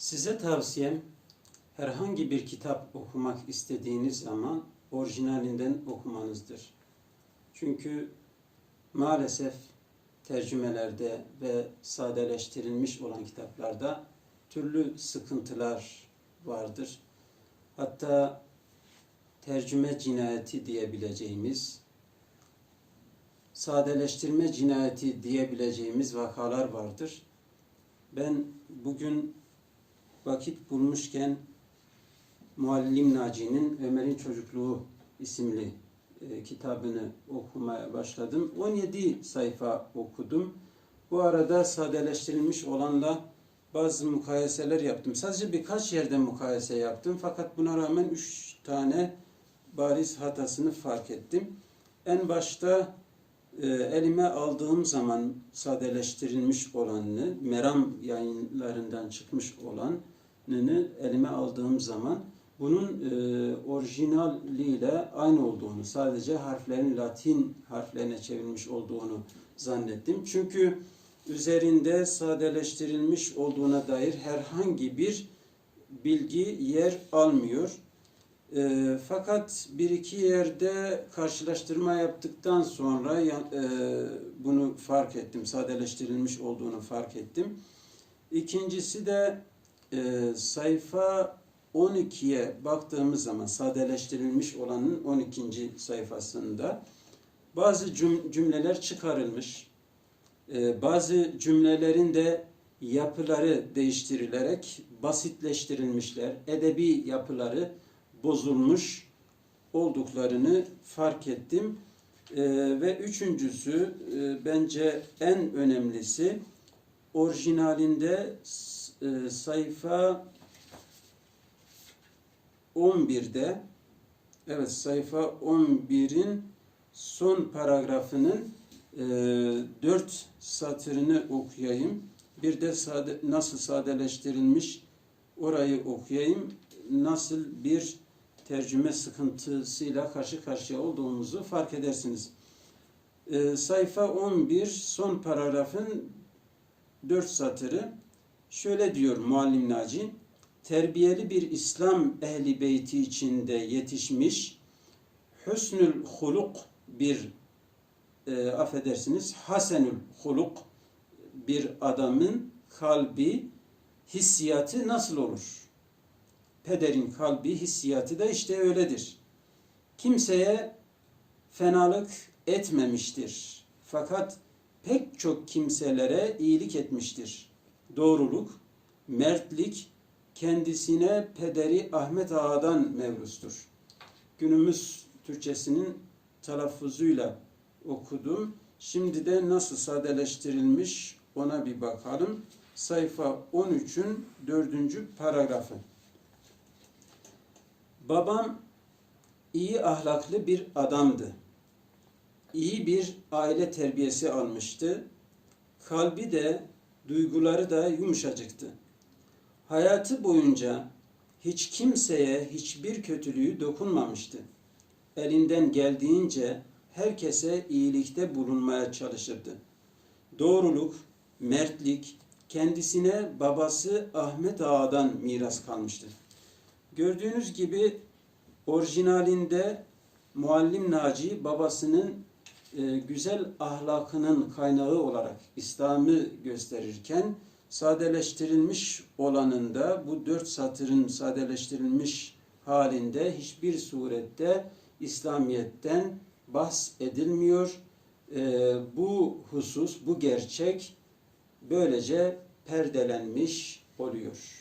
Size tavsiyem herhangi bir kitap okumak istediğiniz zaman orijinalinden okumanızdır. Çünkü maalesef tercümelerde ve sadeleştirilmiş olan kitaplarda türlü sıkıntılar vardır. Hatta tercüme cinayeti diyebileceğimiz, sadeleştirme cinayeti diyebileceğimiz vakalar vardır. Ben bugün vakit bulmuşken Muallim Naci'nin Ömer'in Çocukluğu isimli e, kitabını okumaya başladım. 17 sayfa okudum. Bu arada sadeleştirilmiş olanla bazı mukayeseler yaptım. Sadece birkaç yerde mukayese yaptım. Fakat buna rağmen üç tane bariz hatasını fark ettim. En başta e, elime aldığım zaman sadeleştirilmiş olanını, Meram yayınlarından çıkmış olanını elime aldığım zaman bunun e, orijinaliyle aynı olduğunu, sadece harflerin Latin harflerine çevrilmiş olduğunu zannettim. Çünkü üzerinde sadeleştirilmiş olduğuna dair herhangi bir bilgi yer almıyor. E, fakat bir iki yerde karşılaştırma yaptıktan sonra e, bunu fark ettim. Sadeleştirilmiş olduğunu fark ettim. İkincisi de e, sayfa 12'ye baktığımız zaman sadeleştirilmiş olanın 12. sayfasında bazı cüm- cümleler çıkarılmış. E, bazı cümlelerin de yapıları değiştirilerek basitleştirilmişler. Edebi yapıları bozulmuş olduklarını fark ettim. Ee, ve üçüncüsü e, bence en önemlisi orijinalinde e, sayfa 11'de evet sayfa 11'in son paragrafının e, dört satırını okuyayım. Bir de sade, nasıl sadeleştirilmiş orayı okuyayım. Nasıl bir tercüme sıkıntısıyla karşı karşıya olduğumuzu fark edersiniz. Ee, sayfa 11 son paragrafın 4 satırı şöyle diyor Muallim Naci terbiyeli bir İslam ehli beyti içinde yetişmiş hüsnül huluk bir e, affedersiniz hasenül huluk bir adamın kalbi hissiyatı nasıl olur? Pederin kalbi hissiyatı da işte öyledir. Kimseye fenalık etmemiştir. Fakat pek çok kimselere iyilik etmiştir. Doğruluk, mertlik kendisine pederi Ahmet Ağa'dan mevlustur. Günümüz Türkçesinin telaffuzuyla okudum. Şimdi de nasıl sadeleştirilmiş ona bir bakalım. Sayfa 13'ün dördüncü paragrafı. Babam iyi ahlaklı bir adamdı. İyi bir aile terbiyesi almıştı. Kalbi de, duyguları da yumuşacıktı. Hayatı boyunca hiç kimseye hiçbir kötülüğü dokunmamıştı. Elinden geldiğince herkese iyilikte bulunmaya çalışırdı. Doğruluk, mertlik kendisine babası Ahmet Ağa'dan miras kalmıştı. Gördüğünüz gibi orijinalinde Muallim Naci babasının e, güzel ahlakının kaynağı olarak İslam'ı gösterirken sadeleştirilmiş olanında bu dört satırın sadeleştirilmiş halinde hiçbir surette İslamiyet'ten bahs edilmiyor. E, bu husus, bu gerçek böylece perdelenmiş oluyor.